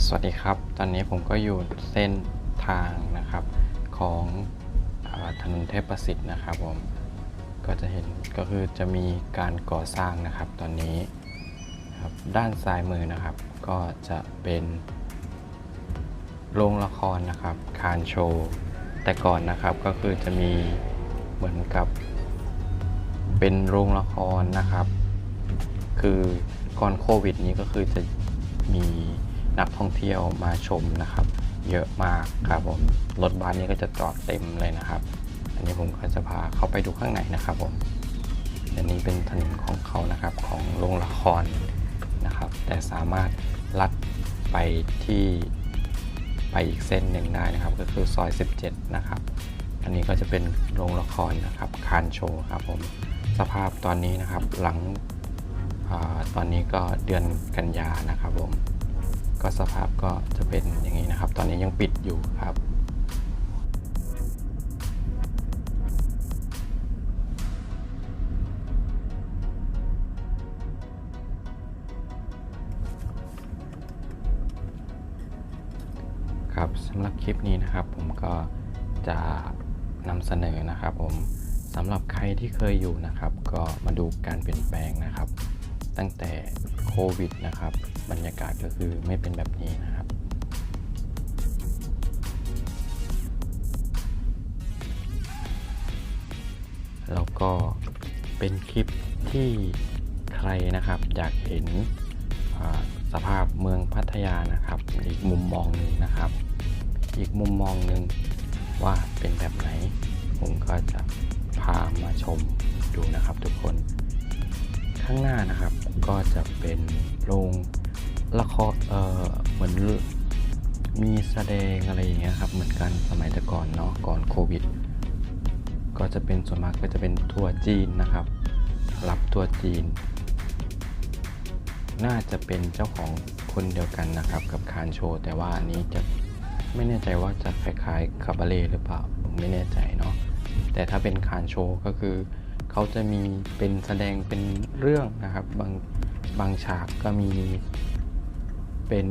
สวัสดีครับ ตอนนี้ผมก็อยู่เส้นทางนะครับของอถนนเทพประสิทธิ์นะครับผม ก็จะเห็นก็คือจะมีการก่อสร้างนะครับตอนนี้ครับด้านซ้ายมือนะครับ ก็จะเป็นโรงละครนะครับ คานโชว์ แต่ก่อนนะครับก็คือจะมีเหมือนกับ เป็นโรงละครนะครับ คือก่อนโควิดนี้ก็คือจะมี นักท่องเที่ยวมาชมนะครับ เยอะมากครับผมรถบัสนี้ก็จะจอดเต็มเลยนะครับ อันนี้ผมก็จะพาเข้าไปดูข้างในนะครับผมอันนี้เป็นถนนของเขานะครับของโรงละครนะครับ แต่สามารถลัดไปที่ไปอีกเส้นหนึ่งได้นะครับ ก็คือซอย 17 นะครับ อันนี้ก็จะเป็นโรงละครนะครับคานโชว์ครับผมสภาพตอนนี้นะครับหลังอตอนนี้ก็เดือนกันยานะครับผม ก็สภาพก็จะเป็นอย่างนี้นะครับ ตอนนี้ยังปิดอยู่ครับครับสำหรับคลิปนี้นะครับ ผมก็จะนำเสนอนะครับผมสำหรับใครที่เคยอยู่นะครับ ก็มาดูการเปลี่ยนแปลงนะครับ ตั้งแต่โควิดนะครับ บรรยากาศก็คือไม่เป็นแบบนี้นะครับ แล้วก็เป็นคลิปที่ใครนะครับอยากเห็นสภาพเมืองพัทยานะครับ อีกมุมมองหนึ่งนะครับ อีกมุมมองหนึ่งว่าเป็นแบบไหน ผมก็จะพามาชมดูนะครับทุกคน ข้างหน้านะครับก็จะเป็นโรง ละครเออเหมือนมีแสดงอะไรอย่างเงี้ยครับ เหมือนกันสมัยแต่ก่อนเนาะก่อนโควิด ก็จะเป็นส่วนมากก็จะเป็นทัวร์จีนนะครับ รับทัวร์จีน น่าจะเป็นเจ้าของคนเดียวกันนะครับ กับคานโชว์แต่ว่าอันนี้จะไม่แน่ใจว่าจะคล้ายๆคาบาเล่หรือเปล่าผมไม่แน่ใจเนาะแต่ถ้าเป็นคานโชว์ก็คือเขาจะมีเป็นแสดงเป็นเรื่องนะครับ บางบางฉากก็มี เป็น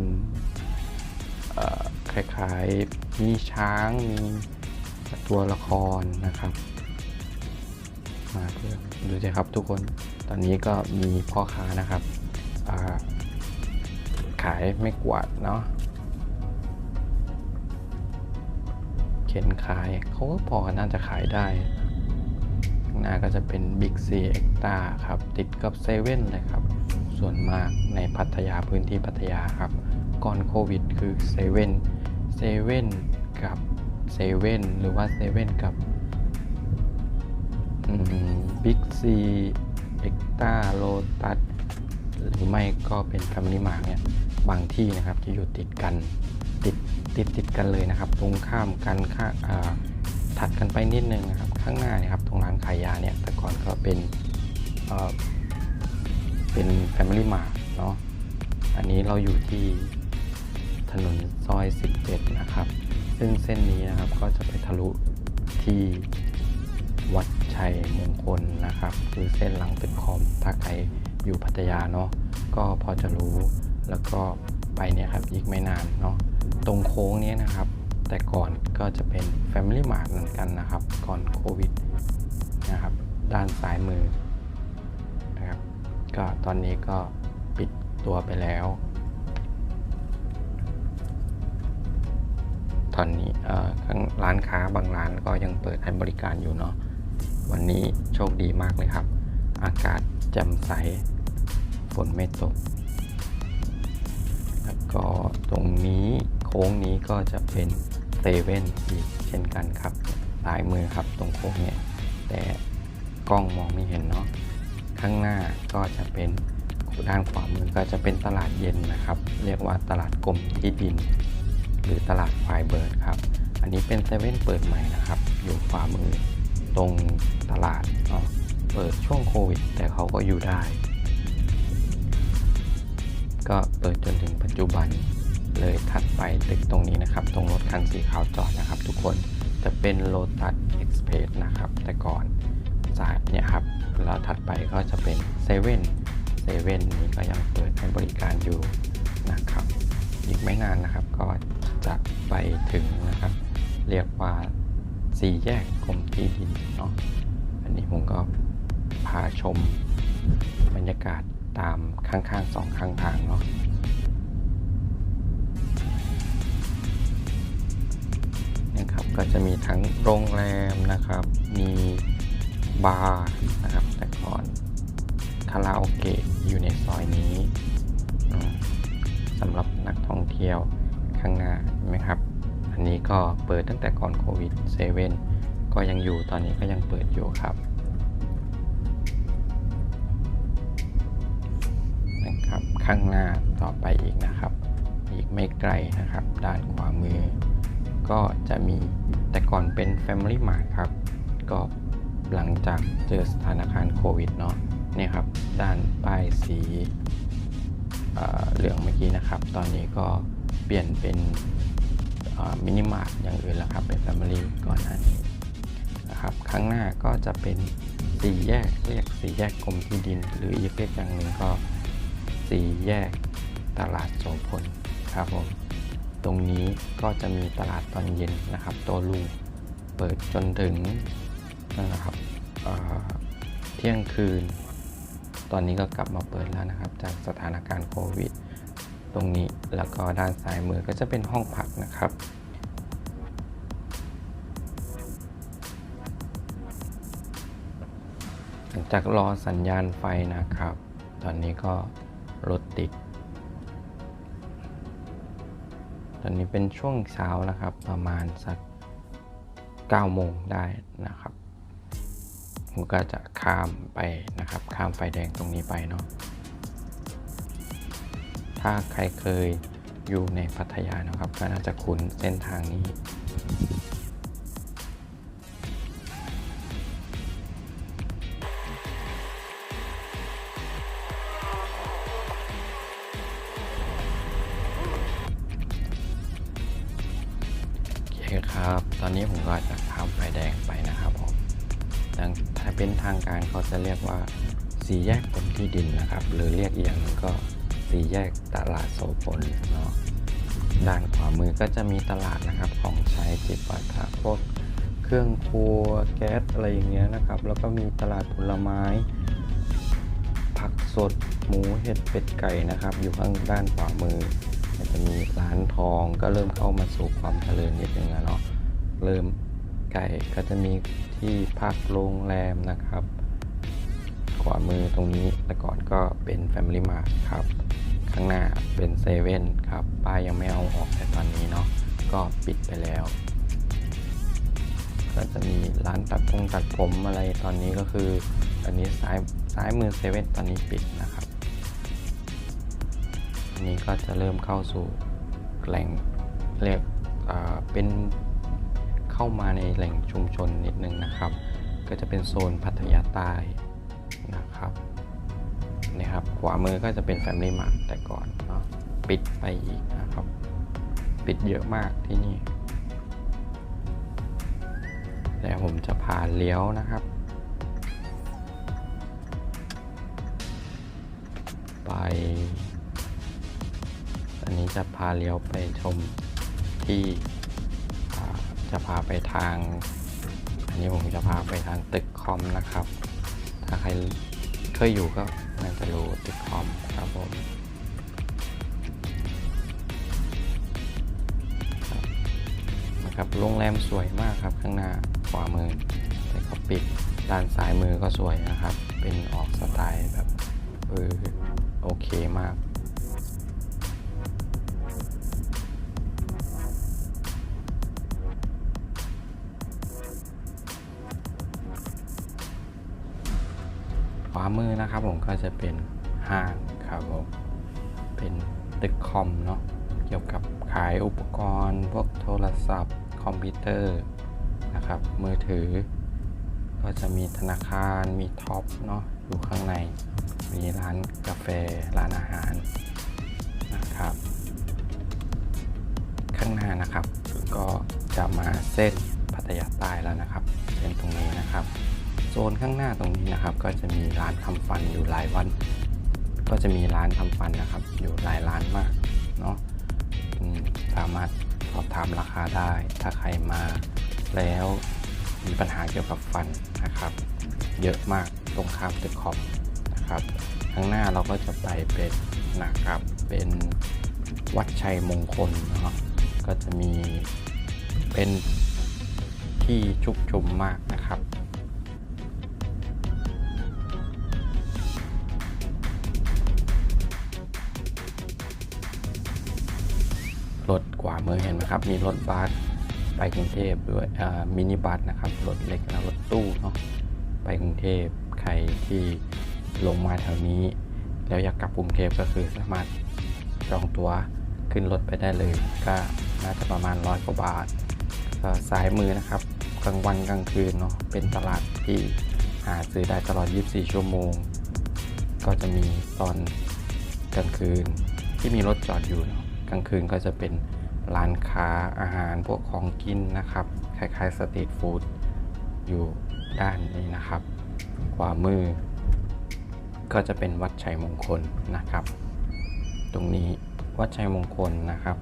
คล้ายๆ มีช้าง มีตัวละครนะครับ มาเพื่อดูสิครับทุกคน ตอนนี้ก็มีพ่อค้านะครับาขายไม่กวาดเนาะ เข็นขายเขาก็พอน่าจะขายได้ข้างหน้าก็จะเป็น Big C e x t r a ครับ ติดกับเซเว่นเลยครับ ส่วนมากในพัทยาพื้นที่พัทยาครับ ก่อนโควิดคือเซเว่นเซเว่นกับเซเว่นหรือว่าเซเว่นกับบิ๊กซีเอ็กตาโลตัสหรือไม่ก็เป็น Family Mart เนี่ยบางที่นะครับจะอยู่ติดกันติดติดติดกันเลยนะครับ ตรงข้ามกันข้าถัดกันไปนิดนึงนะครับ ข้างหน้านี่ยครับ ตรงร้านขายยาเนี่ยแต่ก่อนก็เป็น เป็น Family Mart เนาะอันนี้เราอยู่ที่ถนนซอย 17 นะครับ ซึ่งเส้นนี้นะครับก็จะไปทะลุที่วัดชัยมงคลนะครับ คือเส้นหลังตึกคอมถ้าใครอยู่พัทยาเนาะก็พอจะรู้แล้วก็ไปเนี่ยครับอีกไม่นานเนาะตรงโค้งนี้นะครับ แต่ก่อนก็จะเป็น Family Mart เหมือนกันนะครับ ก่อนโควิดนะครับ ด้านซ้ายมือ ก็ตอนนี้ก็ปิดตัวไปแล้ว ตอนนี้ข้างร้านค้าบางร้านก็ยังเปิดให้บริการอยู่เนาะวันนี้โชคดีมากเลยครับ อากาศแจ่มใส ฝนไม่ตก แล้วก็ตรงนี้โค้งนี้ก็จะเป็นเซเว่นอีกเช่นกันครับซ้ายมือครับตรงโค้งเนี่ยแต่กล้องมองไม่เห็นเนาะ ข้างหน้าก็จะเป็นด้านขวามือก็จะเป็นตลาดเย็นนะครับ เรียกว่าตลาดกรมที่ดิน หรือตลาดไฟเบิร์ดครับ อันนี้เป็นเซเว่นเปิดใหม่นะครับ อยู่ขวามือตรงตลาดเนาะเปิดช่วงโควิด แต่เขาก็อยู่ได้ ก็เปิดจนถึงปัจจุบันเลยถัดไปตึกตรงนี้นะครับ ตรงรถคันสีขาวจอดนะครับ ทุกคนจะเป็น Lotus Express นะครับ แต่ก่อนสายเนี่ยครับ แล้วถัดไปก็จะเป็นเซเว่นเซเว่นนี้ก็ยังเปิดให้บริการอยู่นะครับ อีกไม่ไม่นานนะครับก็จะไปถึงนะครับ เรียกว่าสี่แยกกรมที่ดินเนาะอันนี้ผมก็พาชมบรรยากาศตามข้างๆสองข้างทางเนาะนะครับก็จะมีทั้งโรงแรมนะครับ มี บาร์นะครับ แต่ก่อนคาราโอเกะอยู่ในซอยนี้สำหรับนักท่องเที่ยวข้างหน้าเห็นไหมครับ อันนี้ก็เปิดตั้งแต่ก่อนโควิดเซเว่นก็ยังอยู่ตอนนี้ก็ยังเปิดอยู่ครับนะครับข้างหน้าต่อไปอีกนะครับ อีกไม่ไกลนะครับ ด้านขวามือ ก็จะมีแต่ก่อนเป็น Family Mart ครับ ก็ หลังจากเจอสถานการณ์โควิดเนาะเนี่ยครับด้านป้ายสีเเหลืองเมื่อกี้นะครับ ตอนนี้ก็เปลี่ยนเป็นมินิมาร์ทอย่างอื่นแล้วครับเป็น Family ก่อนหน้านี้นะครับข้างหน้าก็จะเป็นสี่แยกเรียกสี่แยกกรมที่ดิน หรืออีกเรียกอย่างหนึ่งก็สี่แยกตลาดโสพลครับผมตรงนี้ก็จะมีตลาดตอนเย็นนะครับโตลุงเปิดจนถึง นั่นนะครับเอ่อเที่ยงคืน ตอนนี้ก็กลับมาเปิดแล้วนะครับ จากสถานการณ์โควิด ตรงนี้แล้วก็ด้านซ้ายมือก็จะเป็นห้องพักนะครับหลังจากรอสัญญาณไฟนะครับ ตอนนี้ก็รถติด ตอนนี้เป็นช่วงเช้านะครับ ประมาณสัก9โมงได้นะครับ ผมก็จะข้ามไปนะครับ ข้ามไฟแดงตรงนี้ไปเนาะถ้าใครเคยอยู่ในพัทยานะครับ ก็น่าจะคุ้นเส้นทางนี้ โอเคครับ ตอนนี้ผมก็จะข้ามไฟแดงไป เป็นทางการเขาจะเรียกว่าสี่แยกกรมที่ดินนะครับ หรือเรียกอีกอย่างหนึงก็สี่แยกตลาดโสพลเนาะด้านขวามือก็จะมีตลาดนะครับของใช้จิปาถะพวกเครื่องครัวแก๊สอะไรอย่างเงี้ยนะครับ แล้วก็มีตลาดผลไม้ ผักสดหมูเห็ดเป็ดไก่นะครับ อยู่ข้างด้านขวามือจะมีร้านทองก็เริ่มเข้ามาสู่ความเจริญนิดนึงแล้วเนาะเริ่ม ไก่ก็จะมีที่พักโรงแรมนะครับ ขวามือตรงนี้แต่ก่อนก็เป็น Family Mart ครับ ข้างหน้าเป็นเซเว่นครับ ป้ายยังไม่เอาออกแต่ตอนนี้เนาะก็ปิดไปแล้ว ก็จะมีร้านตัดผมตัดผมอะไรตอนนี้ก็คืออันนี้ซ้ายซ้ายมือเซเว่นตอนนี้ปิดนะครับอันนี้ก็จะเริ่มเข้าสู่แหล่งเรียกเป็น เข้ามาในแหล่งชุมชนนิดนึงนะครับ ก็จะเป็นโซนพัทยาใต้นะครับนี่ครับ ขวามือก็จะเป็น Family Mart แต่ก่อนเนาะปิดไปอีกนะครับ ปิดเยอะมากที่นี่แล้วผมจะพาเลี้ยวนะครับไปอันนี้จะพาเลี้ยวไปชมที่ จะพาไปทาง อันนี้ผมจะพาไปทางตึกคอมนะครับ ถ้าใครเคยอยู่ก็น่าจะรู้ตึกคอมครับผมนะครับโรงแรมสวยมากครับข้างหน้าขวามือแต่ก็ปิดด้านซ้ายมือก็สวยนะครับ เป็นออกสไตล์แบบเออโอเคมาก มือนะครับผมก็จะเป็นห้างครับผมเป็นตึกคอมเนาะเกี่ยวกับขายอุปกรณ์ พวกโทรศัพท์ คอมพิวเตอร์นะครับมือถือ ก็จะมีธนาคารมีท็อปเนาะอยู่ข้างใน มีร้านกาแฟร้านอาหารนะครับ ข้างหน้านะครับก็จะมาเส้นพัทยาใต้แล้วนะครับเส้นตรงนี้นะครับ โซนข้างหน้าตรงนี้นะครับ ก็จะมีร้านทำฟันอยู่หลายวัน ก็จะมีร้านทำฟันนะครับ อยู่หลายร้านมากเนาะอืมามารถสอบถามราคาได้ ถ้าใครมาแล้วมีปัญหาเกี่ยวกับฟันนะครับ เยอะมากตรงข้ามตึกคอมนะครับข้างหน้าเราก็จะไปเป็นนะครับเป็นวัดชัยมงคลเนาะก็จะมีเป็นที่ชุกชุมมากนะครับ รถกว่ามือเห็นไหมครับ มีรถบัสไปกรุงเทพด้วยมินิบัสนะครับ รถเล็กและรถตู้เนาะไปกรุงเทพใครที่ลงมาแถวนี้ แล้วอยากกลับกรุงเทพก็คือสามารถจองตั๋วขึ้นรถไปได้เลย ก็น่าจะประมาณร้อยกว่าบาทก็ซ้ายมือนะครับกลางวันกลางคืนเนาะเป็นตลาดที่หาซื้อได้ตลอด 24 ชั่วโมง ก็จะมีตอนกลางคืนที่มีรถจอดอยู่เนาะ กลางคืนก็จะเป็นร้านค้าอาหารพวกของกินนะครับ คล้ายๆสตรีทฟู้ดอยู่ด้านนี้นะครับ ขวามือ ก็จะเป็นวัดชัยมงคลนะครับ ตรงนี้วัดชัยมงคลนะครับ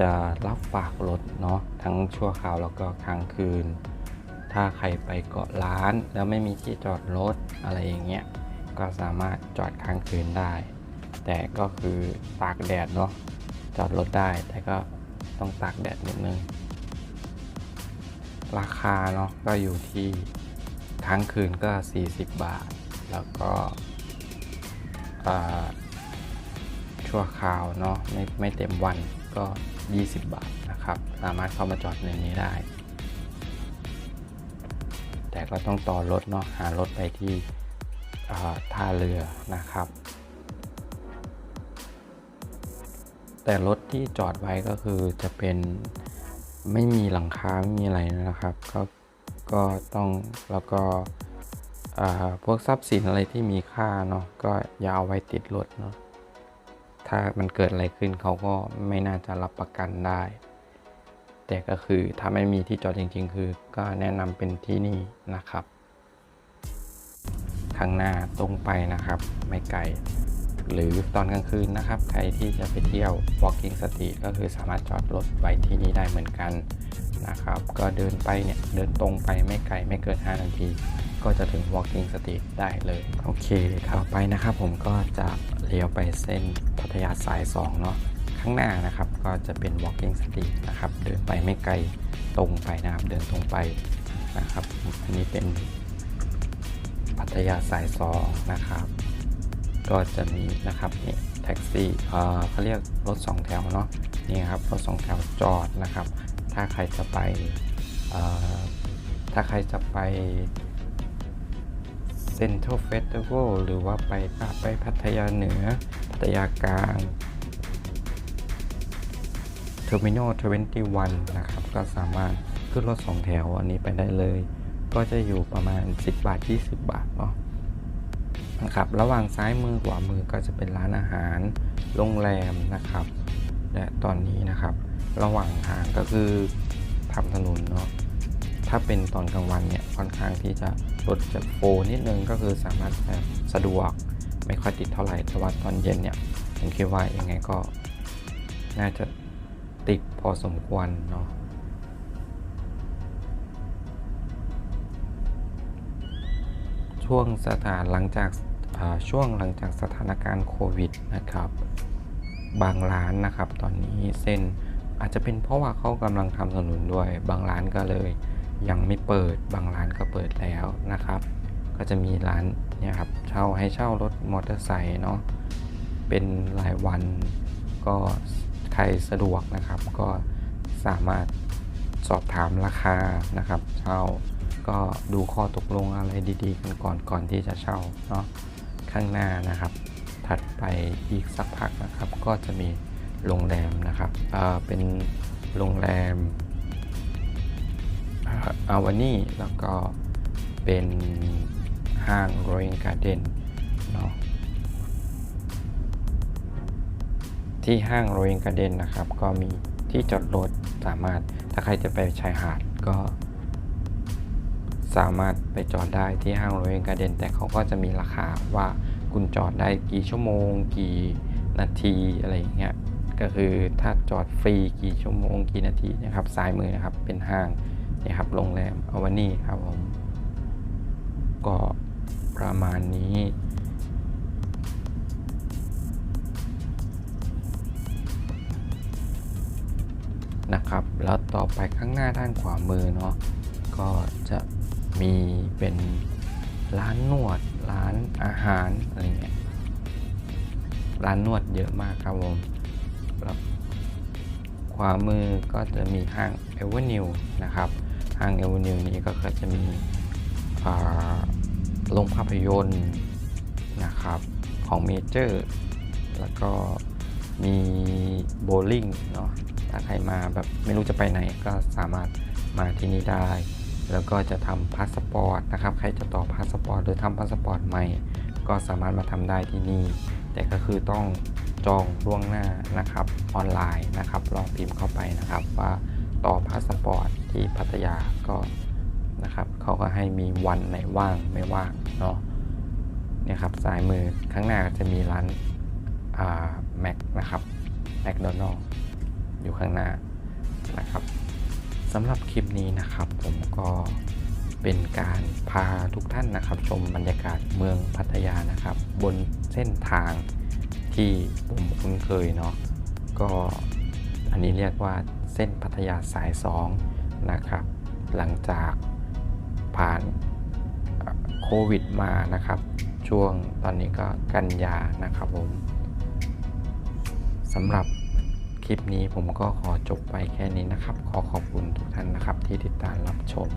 จะรับฝากรถเนาะทั้งชั่วคราวแล้วก็ค้างคืน ถ้าใครไปเกาะร้านแล้วไม่มีที่จอดรถอะไรอย่างเงี้ยก็สามารถจอดค้างคืนได้ แต่ก็คือตากแดดเนาะ จอดรถได้ แต่ก็ต้องตากแดดนิดนึง ราคาเนาะก็อยู่ที่ค้างคืนก็ 40 บาท แล้วก็ชั่วคราวเนาะไม่ไม่เต็มวันก็ 20 บาทนะครับ สามารถเข้ามาจอดในนี้ได้ แต่ก็ต้องต่อรถเนาะหารถไปที่ท่าเรือนะครับ แต่รถที่จอดไว้ก็คือจะเป็นไม่มีหลังคาไม่มีอะไรนะครับ ก็ก็ต้องแล้วก็พวกทรัพย์สินอะไรที่มีค่าเนาะก็อย่าเอาไว้ติดรถเนาะถ้ามันเกิดอะไรขึ้นเขาก็ไม่น่าจะรับประกันได้ แต่ก็คือถ้าไม่มีที่จอดจริง ๆ คือก็แนะนำเป็นที่นี่นะครับ ข้างหน้าตรงไปนะครับ ไม่ไกล หรือตอนกลางคืนนะครับ ใครที่จะไปเที่ยว walking street ก็คือสามารถจอดรถไว้ที่นี่ได้เหมือนกันนะครับ ก็เดินไปเนี่ยเดินตรงไปไม่ไกลไม่เกิน 5 นาที ก็จะถึง walking street ได้เลย โอเคต่อไปนะครับ ผมก็จะเลี้ยวไปเส้นพัทยาสาย 2 เนาะข้างหน้านะครับก็จะเป็น walking street นะครับ เดินไปไม่ไกลตรงไปนะครับ เดินตรงไปนะครับ อันนี้เป็นพัทยาสาย 2 นะครับ ก็จะมีนะครับนี่แท็กซี่เขาเรียกรถ 2 แถวเนาะนี่ครับรถ2แถวจอดนะครับ ถ้าใครจะไปถ้าใครจะไปเซ็นทรัลเฟสติวัลหรือว่าไปไปพัทยาเหนือ พัทยากลางเทอร์มินอล21 นะครับ ก็สามารถขึ้นรถ2แถวอันนี้ไปได้เลย ก็จะอยู่ประมาณ 10 บาท 20 บาทเนาะ นะครับ ระหว่างซ้ายมือขวามือก็จะเป็นร้านอาหาร โรงแรมนะครับ และตอนนี้นะครับ ระหว่างทางก็คือทำถนนเนาะ ถ้าเป็นตอนกลางวันเนี่ยค่อนข้างที่จะรถจะโฟนิดนึงก็คือสามารถสะดวกไม่ค่อยติดเท่าไหร่ แต่ว่าตอนเย็นเนี่ยผมคิดว่ายังไงก็ น่าจะติดพอสมควรเนาะช่วงสถานหลังจาก ช่วงหลังจากสถานการณ์โควิดนะครับ บางร้านนะครับ ตอนนี้เส้นอาจจะเป็นเพราะว่าเขากำลังทำถนนด้วย บางร้านก็เลยยังไม่เปิด บางร้านก็เปิดแล้วนะครับ ก็จะมีร้านเนี่ยครับเช่าให้เช่ารถมอเตอร์ไซค์เนาะเป็นรายวันก็ใครสะดวกนะครับ ก็สามารถสอบถามราคานะครับ เช่าก็ดูข้อตกลงอะไรดีๆกันก่อนก่อนที่จะเช่าเนาะ ข้างหน้านะครับ ถัดไปอีกสักพักนะครับ ก็จะมีโรงแรมนะครับเเป็นโรงแรมอาวานี่แล้วก็เป็นห้าง Royal Garden เนาะที่ห้าง Royal Garden นะครับ ก็มีที่จอดรถสามารถถ้าใครจะไปชายหาดก็ สามารถไปจอดได้ที่ห้าง Royal Garden แต่เขาก็จะมีราคาว่าคุณจอดได้กี่ชั่วโมง กี่นาทีอะไรอย่างเงี้ยก็คือถ้าจอดฟรีกี่ชั่วโมงกี่นาทีนะครับซ้ายมือนะครับเป็นห้างนี่ครับโรงแรมอวานี่ครับผมก็ประมาณนี้ นะครับ แล้วต่อไปข้างหน้าด้านขวามือเนาะ ก็จะมีเป็นร้านนวด ร้านอาหารอะไรเงี้ยร้านนวดเยอะมากครับผมแล้วขวามือก็จะมีห้างเอเวอร์นิวนะครับ ห้างเอเวอร์นิวนี้ก็จะมีโรงภาพยนตร์นะครับของเมเจอร์ แล้วก็มีโบลิ่งเนาะถ้าใครมาแบบไม่รู้จะไปไหนก็สามารถมาที่นี่ได้ แล้วก็จะทำพาสปอร์ตนะครับ ใครจะต่อพาสปอร์ตหรือทำพาสปอร์ตใหม่ ก็สามารถมาทำได้ที่นี่ แต่ก็คือต้องจองล่วงหน้านะครับออนไลน์นะครับ ลองพิมพ์เข้าไปนะครับ ว่าต่อพาสปอร์ตที่พัทยาก็นะครับเขาก็ให้มีวันไหนว่างไม่ว่างเนาะเนี่ยครับซ้ายมือข้างหน้าจะมีร้านแม็กนะครับแมคโดนัลอยู่ข้างหน้านะครับ สำหรับคลิปนี้นะครับผมก็เป็นการพาทุกท่านนะครับ ชมบรรยากาศเมืองพัทยานะครับ บนเส้นทางที่ผมคุ้นเคยเนาะก็อันนี้เรียกว่าเส้นพัทยาสาย 2 นะครับ หลังจากผ่านโควิดมานะครับ ช่วงตอนนี้ก็กันยานะครับผมสำหรับ ลิปนี้ผมก็ขอจบไปแค่นี้นะครับ ขอขอบคุณทุกท่านนะครับที่ติดตามรับชม